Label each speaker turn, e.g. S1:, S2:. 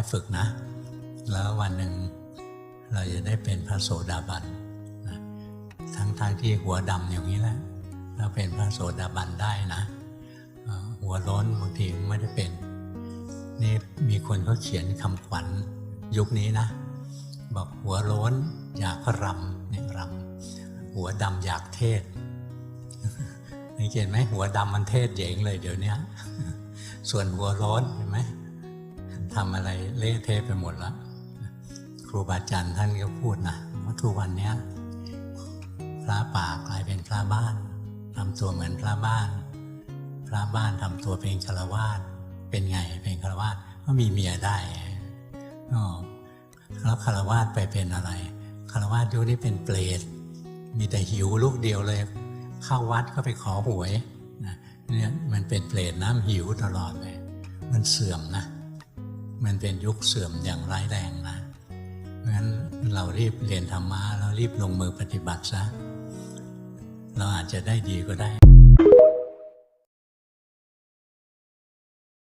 S1: อยๆฝึกนะ แล้ววันหนึ่งเราจะได้เป็นพระโสดาบันนะทั้งทางที่หัวดำอย่างนี้แหละเราเป็นพระโสดาบันได้นะหัวโล้นบางทีไม่ได้เป็น นี่มีคนเขาเขียนคำขวัญยุคนี้นะ บอกหัวโล้นอยากรำเนี่ยรำหัวดำอยากเทศนี่เห็นไหมหัวดำมันเทศเจ๋งเลยเดี๋ยวนี้ส่วนหัวโล้นเห็นไหม ทำอะไรเละเทะไปหมดแล้วครูบาอาจารย์ท่านก็พูดนะว่าทุกวันนี้พระป่ากลายเป็นพระบ้านทำตัวเหมือนพระบ้าน พระบ้านทำตัวเป็นฆราวาสเป็นไงเป็นฆราวาสก็มีเมียได้แล้วฆราวาสไปเป็นอะไรฆราวาสยุคนี้เป็นเปรตมีแต่หิวลูกเดียวเลย เข้าวัดก็ไปขอหวยนะเนี่ยมันเป็นเปรตน้ำหิวตลอดเลย มันเสื่อมนะ มันเป็นยุคเสื่อมอย่างร้ายแรงนะเพราะฉะนั้นเรารีบเรียนธรรมะเรารีบลงมือปฏิบัติซะเราอาจจะได้ดีก็ได้